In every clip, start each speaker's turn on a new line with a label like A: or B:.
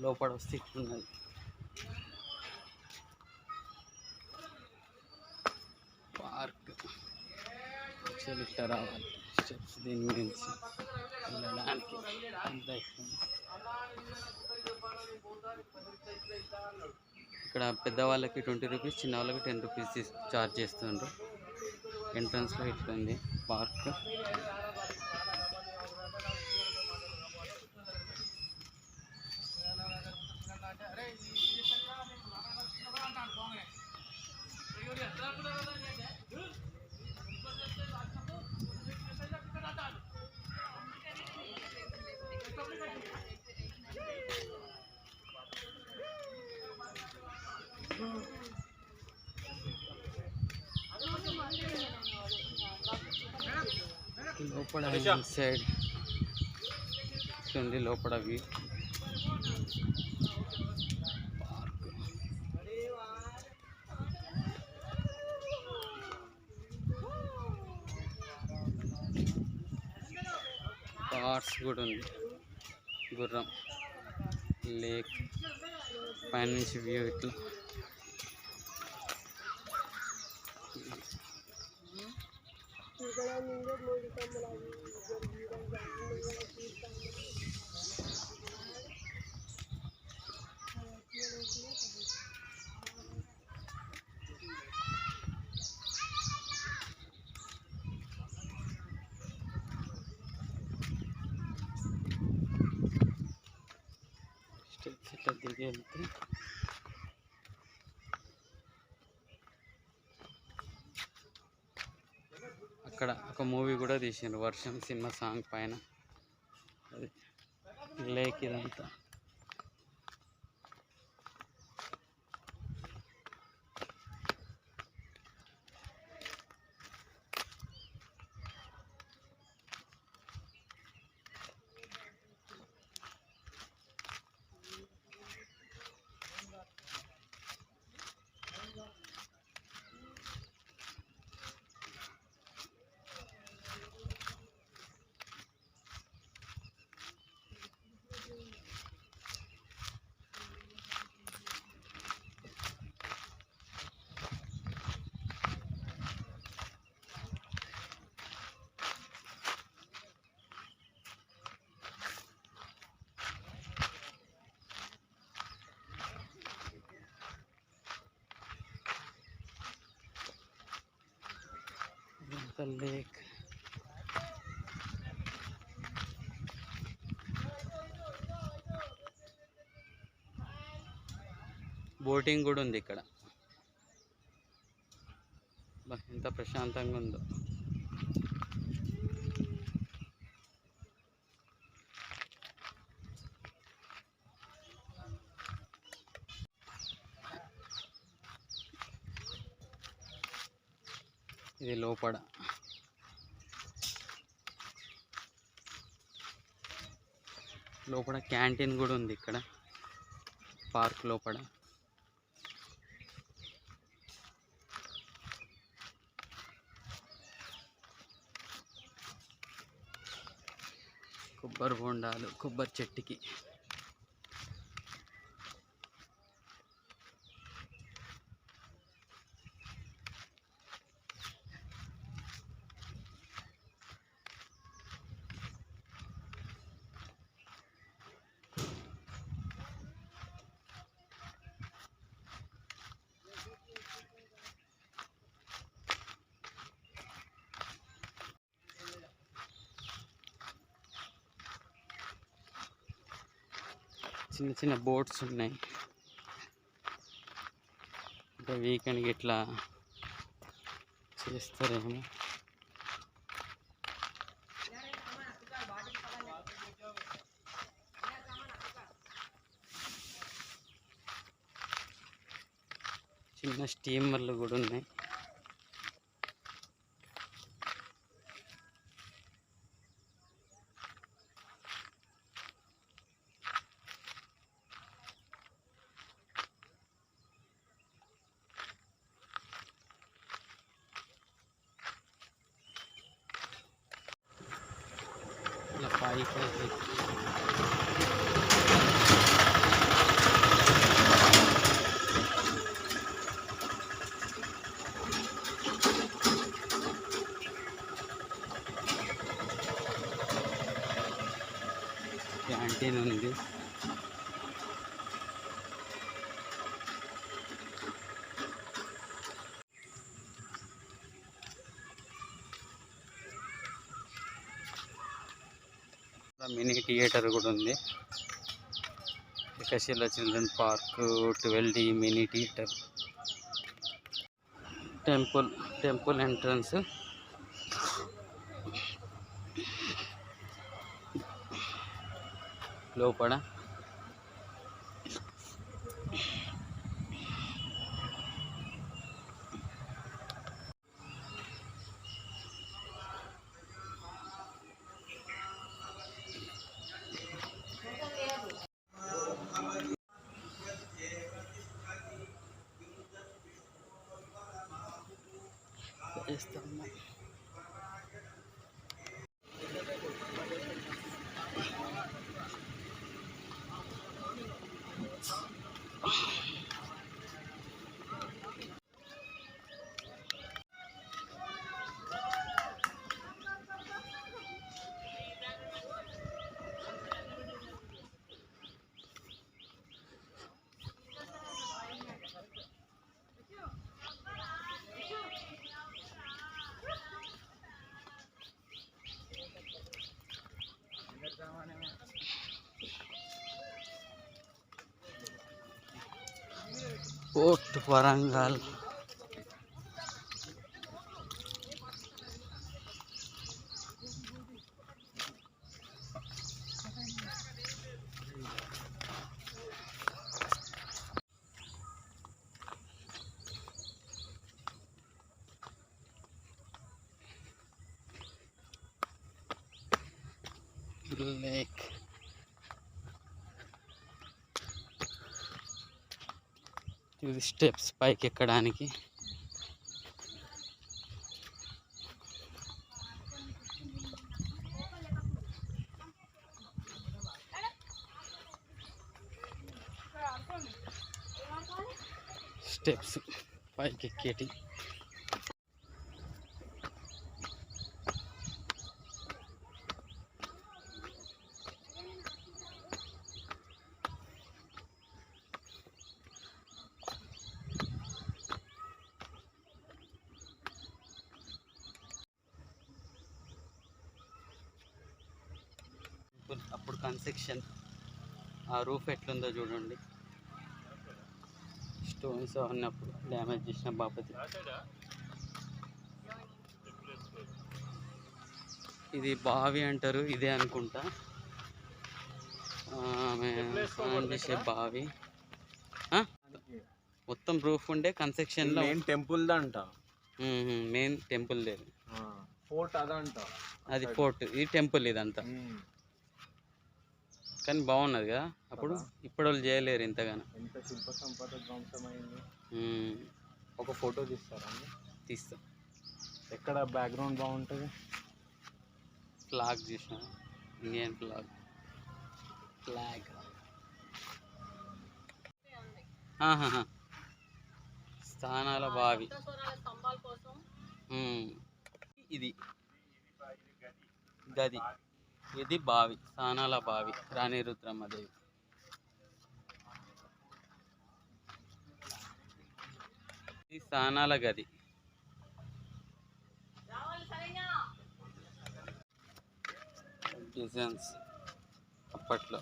A: లోపల వస్తే ఇట్లున్నది. Park. Actual ఇట్లా రావాలి. స్టెప్స్ దీని గురించి వెళ్ళడానికి. అంత ఇక్కడ పెద్దవాళ్ళకి ట్వంటీ రూపీస్ చిన్న వాళ్ళకి టెన్ రూపీస్ తీసు చార్జ్ చేస్తుండ్రు ఎంట్రన్స్లో ఇట్లుంది. ఉంది పార్క్. లోపల సైడ్ ఉంది లోపల వ్యూ కార్స్ కూడా ఉంది. గుర్రం లేక్ పైనుంచి వ్యూ ఇట్లా. స్టెప్స్ ఇట్లా దిగి వెళ్తే అక్కడ ఒక మూవీ కూడా తీసిండ్రు వర్షం సినిమా సాంగ్ పైన. అది లేక్ ఇదంతా. The లేక్ బోటింగ్ కూడా ఉంది ఇక్కడ. ఎంత ప్రశాంతంగా ఉందో. ఇది లోపల. లోపల క్యాంటీన్ కూడా ఉంది ఇక్కడ. పార్క్ లోపల. కొబ్బరి బొండాలు కొబ్బరి చెట్టుకి. చిన్న చిన్న బోట్స్ ఉన్నాయి. అంటే వీకెండ్కి ఇట్లా చేస్తారేమో. చిన్న స్టీమర్లు కూడా ఉన్నాయి. ఇలా పైకి క్యాంటీన్ ఉంది మినీ థియేటర్ కూడా ఉంది. వికశీల children park twelve D mini theatre. Temple temple entrance. లోపల పోర్ట్ వరంగల్ లేక్ ఇది స్టెప్స్ పైకి ఎక్కడానికి స్టెప్స్ పైకి ఎక్కేటి ఇప్పుడు అప్పుడు కన్స్ట్రక్షన్ ఆ రూఫ్ ఎట్లుందో చూడండి. స్టోన్స్ ఉన్నప్పుడు డ్యామేజ్ చేసిన బాపతి. ఇది బావి అంటారు ఇదే అనుకుంటా. ఆమె చేసే బావి? మొత్తం రూఫ్ ఉండే కన్స్ట్రక్షన్లో
B: మెయిన్ టెంపుల్ దంట
A: మెయిన్ టెంపుల్ లేదు.
B: ఫోర్ట్ అదంట.
A: అది ఫోర్ట్ ఇది టెంపుల్ ఇదంతా. కానీ బాగున్నది కదా. అప్పుడు ఇప్పుడు వాళ్ళు చేయలేరు ఇంతగానో.
B: ఎంత శిల్ప సంపద ధ్వంసమైంది. ఒక ఫోటో తీస్తారండి
A: తీస్తా.
B: ఎక్కడ బ్యాక్గ్రౌండ్ బాగుంటుంది?
A: ఫ్లాగ్ చూసిన. Indian flag. ఫ్లాగ్. స్థానాల బావి. ఇది. గది. ఇది బావి స్థానాల బావి రాణి రుద్రమ్మదేవి ఇది సానాల గది. డిజైన్స్ అప్పట్లో.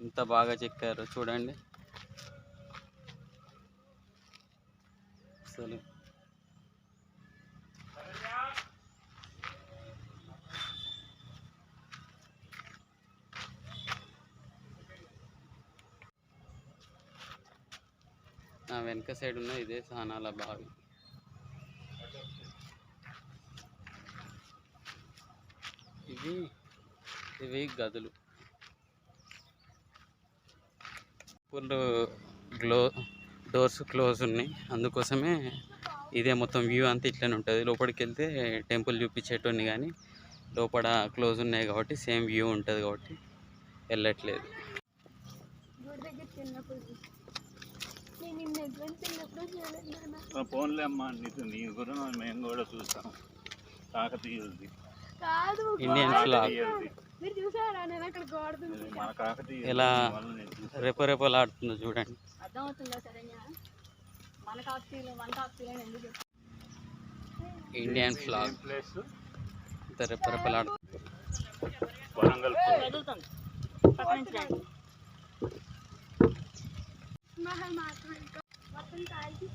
A: ఇంత బాగా చెక్కారు చూడండి. అసలు వెనక సైడ్ ఉన్న ఇదే సానాల బావి ఇవి ఇవి గదులు. ఫుల్ గ్లో డోర్స్ క్లోజ్ ఉన్నాయి. అందుకోసమే ఇదే మొత్తం వ్యూ అంతా ఇట్లనే ఉంటుంది. లోపలికి వెళ్తే టెంపుల్ చూపించేటోని కానీ లోపల క్లోజ్ ఉన్నాయి కాబట్టి సేమ్ వ్యూ ఉంటుంది కాబట్టి వెళ్ళట్లేదు.
C: ఫోన్లే అమ్మా నీకు నీ గురించి మేము కూడా చూస్తాం. కాకతీయులది
D: కాదు
A: ఇండియన్
D: గోడ
A: ఫ్లాగ్
C: కాకతీయులది
D: మీరు చూసారా నేను అక్కడ గోడ
C: ఇది
D: దుంకి
C: మన కాకతీయ వల్ల నేను చూసాను.
A: రెపరెపలాడుతుందో చూడండి.
D: అర్థమవుతుందా సరేనా? మన కాకతీయులు మన కాకతీయులు అని ఎందుకు చెప్తారు?
A: ఇండియన్ ఫ్లాగ్
C: ప్లేస్
A: ఇంత
C: వరంగల్.
D: ఎదుగుతుంది పక్కన నుంచి రండి. మహల్ మాత్రం ఇంకా మొత్తం కాల్చి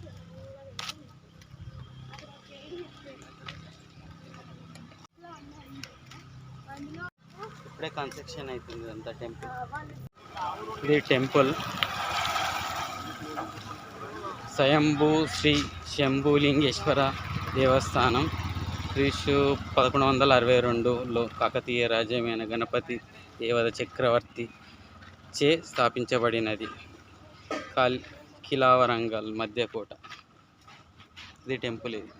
A: ఇప్పుడే కన్స్ట్రక్షన్ అవుతుంది అంత టెంపుల్ ఇది టెంపుల్ స్వయంభూ శ్రీ శంభులింగేశ్వర దేవస్థానం. క్రీస్తు పదకొండు వందల అరవై రెండులో కాకతీయ రాజ్యమైన గణపతి దేవత చక్రవర్తి చే స్థాపించబడినది. కాల్ మధ్య మధ్యకోట. ఇది టెంపుల్ ఇది.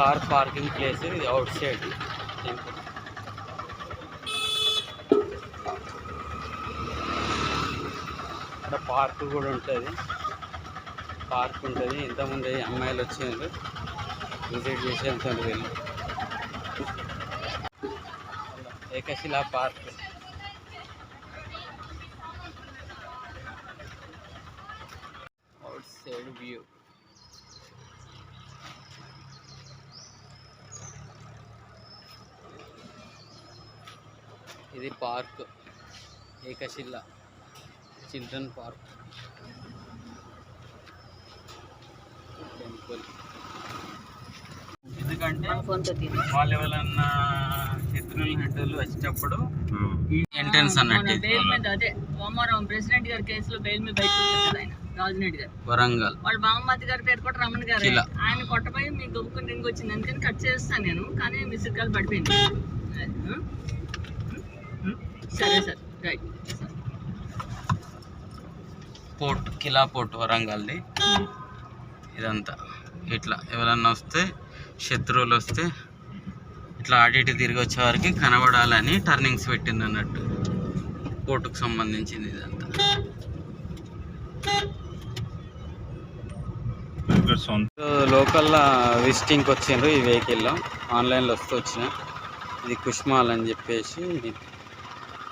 A: కార్ పార్కింగ్ ప్లేస్ ఇది అవుట్ సైడ్ టెంపుల్ ఇక్కడ పార్క్ కూడా ఉంటుంది. పార్క్ ఉంటుంది. ఇంతకుముందు అమ్మాయిలు వచ్చేందుకు విజిట్ చేసి వెళ్తారు వీళ్ళు. Ekashila park outside view ఇది park Ekashila children park. Temple. ఎందుకంటే వాళ్ళు ఎవరన్నా శత్రువులు హంటలు వచ్చేటప్పుడు ఈ ఎంట్రన్స్ అన్నట్టు. ఇది.
E: బెయిల్ మీద అదే సోమవారం ప్రెసిడెంట్ గారి కేసులో బెయిల్ మీద బయటకు వచ్చారు కదా ఆయన రాజునెడ్డి గారు.
A: వరంగల్.
E: వాళ్ళ బామ్మతి గారి పేరు కూడా రమణ గారు. ఆయన కొట్టపోయి మీ దుమ్ముకుని రింగ్ వచ్చింది. అందుకని కట్ చేస్తాను నేను కానీ మిస్డ్ కాల్ పడిపోయింది. ఆ? ఉం? సరే సార్.
A: పోర్ట్ కిలా పోర్ట్ వరంగల్ది. ఇదంతా. ఇట్లా ఎవరన్నా వస్తే శత్రువులు వస్తే ఇట్లా ఇటు తిరిగి వచ్చే వారికి కనబడాలని టర్నింగ్స్ పెట్టింది అన్నట్టు. పోర్టుకు సంబంధించింది ఇదంతా. లోకల్లో విజిటింగ్కి వచ్చిండ్రు ఈ వెహికల్లో. ఆన్లైన్లో వస్తూ వచ్చిన. ఇది కుష్మాల్ అని చెప్పేసి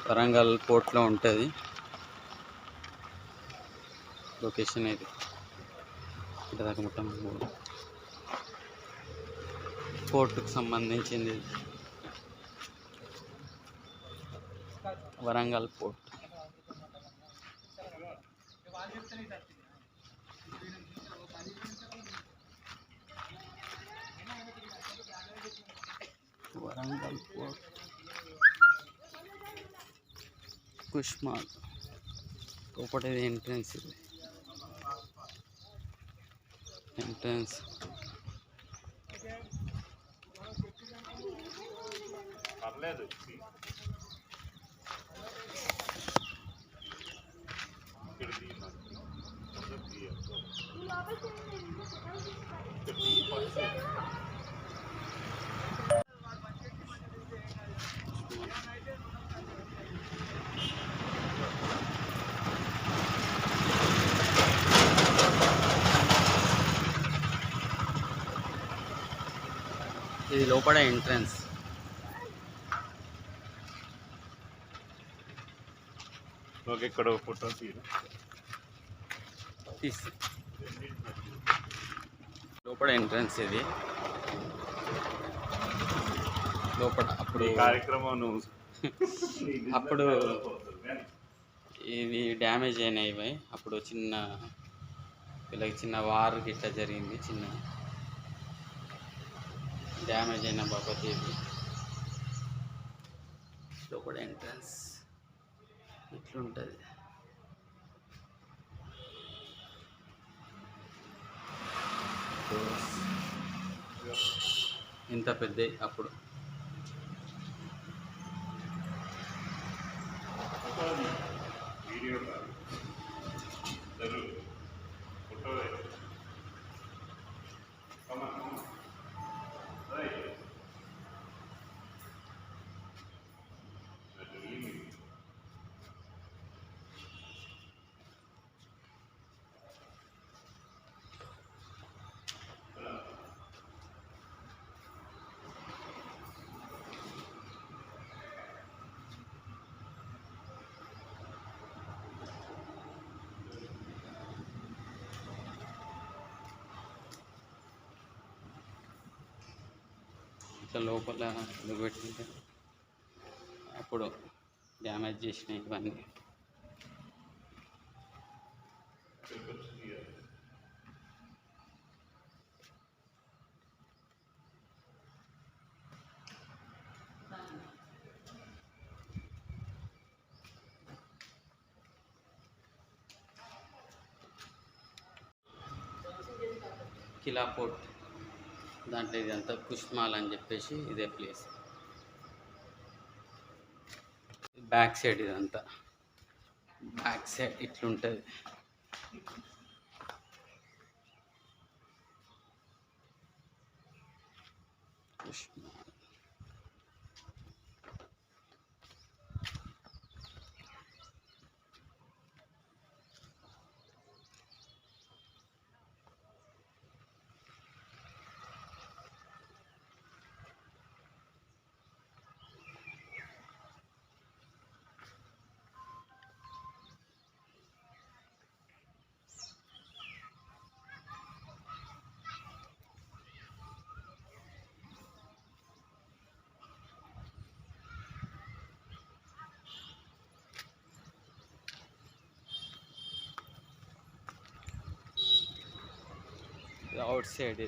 A: వరంగల్ పోర్ట్లో ఉంటుంది. లొకేషన్ ఇది ఇక్కడ దాకా మొత్తం పోర్టుకు సంబంధించింది వరంగల్ పోర్ట్ వరంగల్ పోర్ట్ కుష్మాల్ లోపటిది ఎంట్రన్స్ ఇది ఎంట్రన్స్
C: పర్లేదు ఇక్కడ
A: లోపల ఎంట్రన్స్.
C: ఓకే ఇక్కడ ఒక ఫోటో
A: తీసి. లోపల ఎంట్రన్స్ ఇది. లోపల అప్పుడు
C: కార్యక్రమం
A: అప్పుడు ఇవి డ్యామేజ్ అయినాయి అప్పుడు చిన్న వీళ్ళకి చిన్న వార్ గిట్లా జరిగింది చిన్న డ్యామేజ్ అయిన బాపతి ఇవి లోపల ఎంట్రన్స్ ఇట్లుంటుంది. ఇంత పెద్ద అప్పుడు.
C: వీడియో
A: ఇట్లా లోపల ఎందుకు పెట్టింటే అప్పుడు డ్యామేజ్ చేసినాయి ఇవన్నీ. కిలా పోర్ట్. దాంట్లో ఇదంతా కుష్మాల్ అని చెప్పేసి ఇదే ప్లేస్ బ్యాక్ సైడ్ ఇదంతా. బ్యాక్ సైడ్ ఇట్లుంటుంది. కుష్మాల్. Outside.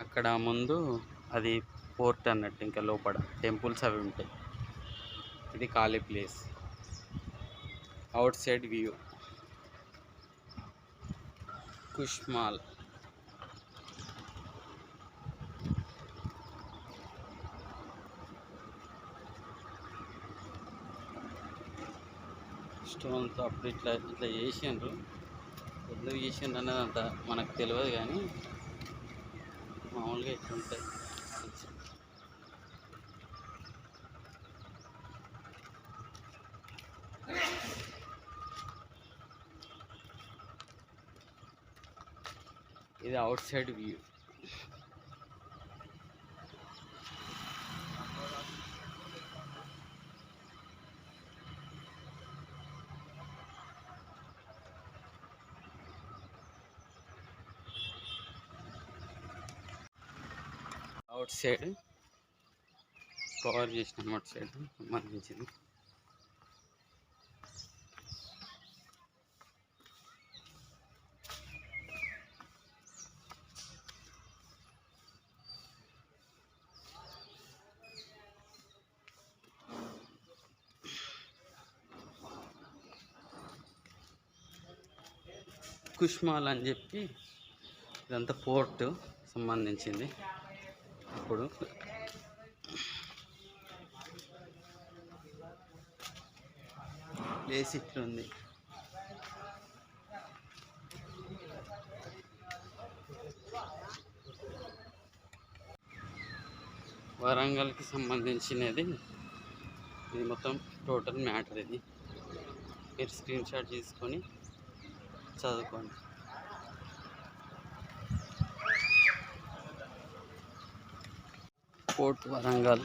A: అక్కడ ముందు అది పోర్ట్ అన్నట్టు ఇంకా లోపల టెంపుల్స్ అవి ఉంటాయి. ఇది ఖాళీ ప్లేస్. Outside view. కుష్మాల్. స్టోన్తో అప్పుడు ఇట్లా ఇట్లా చేసిండ్రు. ఎందుకు చేసిండ్రు అన్నది అంత మనకు తెలియదు కానీ మామూలుగా ఇట్లా ఉంటుంది ఇది outside view outside. Cover చేసిన అవుట్ సైడ్. సంబంధించింది కుష్మాల్ అని చెప్పి ఇదంతా పోర్ట్ సంబంధించింది. అప్పుడు. ప్లేస్ ఇట్లుంది. వరంగల్కి సంబంధించినది. ఇది మొత్తం టోటల్ మ్యాటర్ ఇది. మీరు స్క్రీన్ షాట్ తీసుకొని చదువుకోండి. పోర్ట్ వరంగల్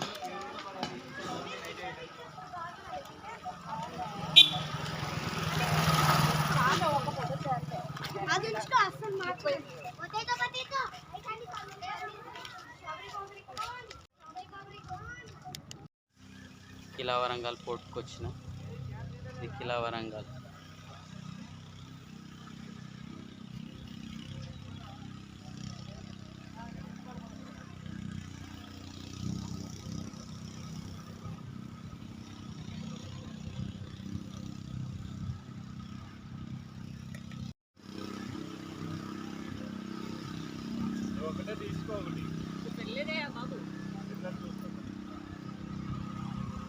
D: అది ఉంచుకో అస్సలు మాట్లాడు పొటాటో పొటాటో
A: కిలా వరంగల్ పోర్ట్కి వచ్చిన ఇది కిలా వరంగల్
D: ఒకటే తీసుకో ఒకటి
E: పెళ్ళేదే బాబు.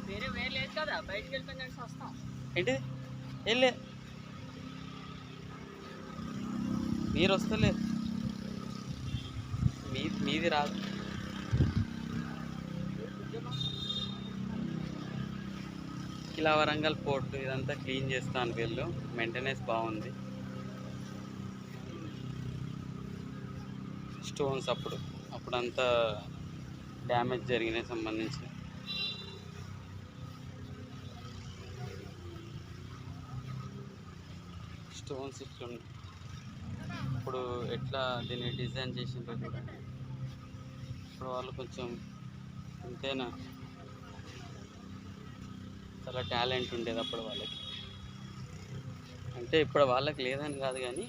E: వేరే వేరే లేదు కదా బయటికి వెళ్ళిపోయిందంటే వస్తాం.
A: ఏంటి? వెళ్ళే మీరు వస్తలే మీ మీది రాదు. ఇలా వరంగల్ పోర్ట్ ఇదంతా క్లీన్ చేస్తాను వీళ్ళు. మెయింటెనెన్స్ బాగుంది. స్టోన్స్ అప్పుడు. అప్పుడంతా డ్యామేజ్ జరిగినాయి సంబంధించి స్టోన్స్ ఇట్లుంది ఇప్పుడు ఎట్లా దీన్ని డిజైన్ చేసిండ్రో చూడండి. ఇప్పుడు వాళ్ళు కొంచెం అంతేనా చాలా టాలెంట్ ఉండేది అప్పుడు వాళ్ళకి. అంటే ఇప్పుడు వాళ్ళకి లేదని కాదు కానీ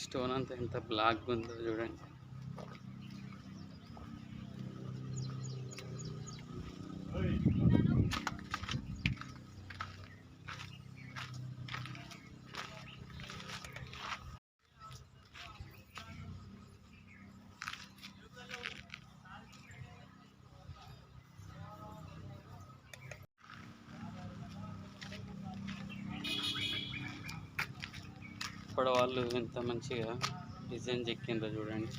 A: స్టోన్ అంతా ఎంత బ్లాక్ ఉందో చూడండి ఇప్పుడు వాళ్ళు ఎంత మంచిగా డిజైన్ చెక్కిందో చూడండి.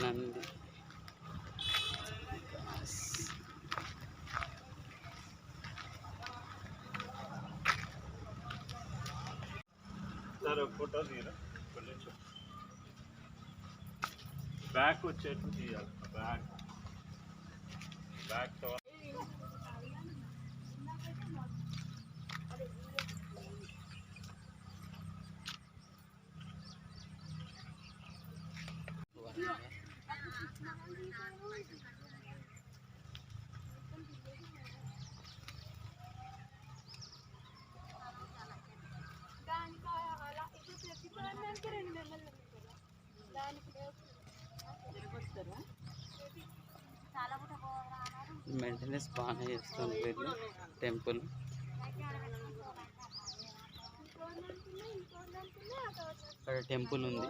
A: నంది.
D: సార్ ఒక ఫోటో తీయరా కొంచెం బ్యాక్ వచ్చేట్టు తీయాలి. బ్యాక్ బ్యాక్
A: మెయింటెనెన్స్ బాగానే చేస్తుంది వీళ్ళు టెంపుల్. ఇక్కడ టెంపుల్ ఉంది.